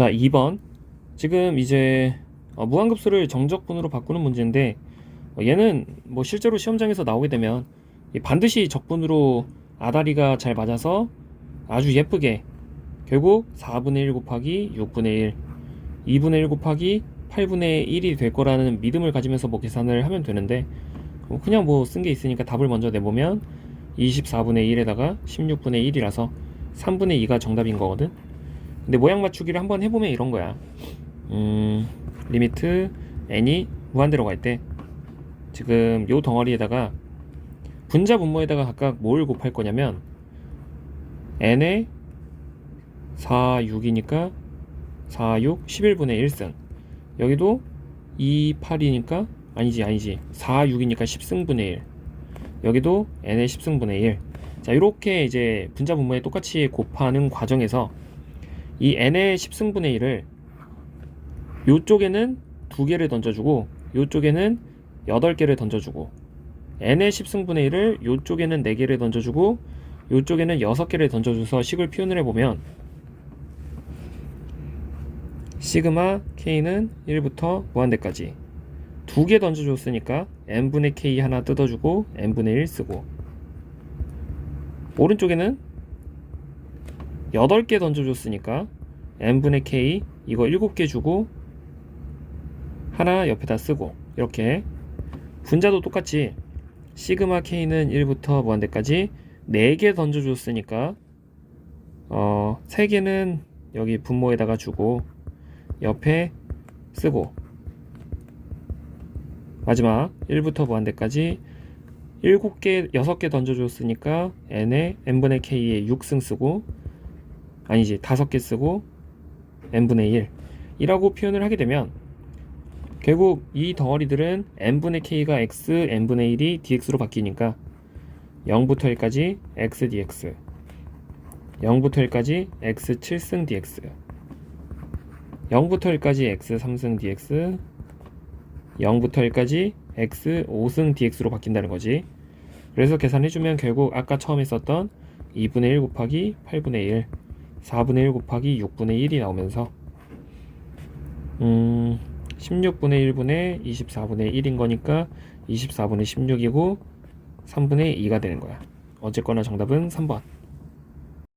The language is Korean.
자, 2번. 지금 이제 어, 무한급수를 정적분으로 바꾸는 문제인데 어, 얘는 뭐 실제로 시험장에서 나오게 되면 이 반드시 적분으로 아다리가 잘 맞아서 아주 예쁘게 결국 4분의 1 곱하기 6분의 1, 2분의 1 곱하기 8분의 1이 될 거라는 믿음을 가지면서 뭐 계산을 하면 되는데 어, 그냥 뭐 쓴 게 있으니까 답을 먼저 내보면 24분의 1에다가 16분의 1이라서 3분의 2가 정답인 거거든. 근데 모양 맞추기를 한번 해보면 이런 거야. 음, 리미트 n이 무한대로 갈 때 지금 요 덩어리에다가 분자 분모에다가 각각 뭘 곱할 거냐면 n에 4, 6이니까 4, 6, 11분의 1승. 여기도 2, 8이니까 아니지 아니지. 4, 6이니까 10승분의 1 여기도 n의 10승분의 1 자, 이렇게 이제 분자 분모에 똑같이 곱하는 과정에서 이 n의 10승분의 1을 요쪽에는 두 개를 던져주고 요쪽에는 8개를 던져주고 n의 10승분의 1을 요쪽에는 4개를 던져주고 요쪽에는 6개를 던져줘서 식을 표현을 해보면 시그마 k는 1부터 무한대까지 두 개 던져줬으니까 n분의 k 하나 뜯어주고 n분의 1 쓰고 오른쪽에는 8개 던져줬으니까 n분의 k 이거 7개 주고 하나 옆에다 쓰고 이렇게. 분자도 똑같이. 시그마 k는 1부터 무한대까지 4개 던져줬으니까 어 3개는 여기 분모에다가 주고 옆에 쓰고. 마지막 1부터 무한대까지 7개, 6개 던져줬으니까 n에 n분의 k에 6승 쓰고 아니지 5개 쓰고 n분의 1 이라고 표현을 하게 되면 결국 이 덩어리들은 n분의 k가 x, n분의 1이 dx로 바뀌니까 0부터 1까지 x dx 0부터 1까지 x 7승 dx 0부터 1까지 x 3승 dx 0부터 1까지 x 5승 dx로 바뀐다는 거지. 그래서 계산해주면 결국 아까 처음에 썼던 2분의 1 곱하기 8분의 1, 4분의 1 곱하기 6분의 1이 나오면서 음, 16분의 1분의 24분의 1인 거니까 24분의 16이고 3분의 2가 되는 거야. 어쨌거나 정답은 3번.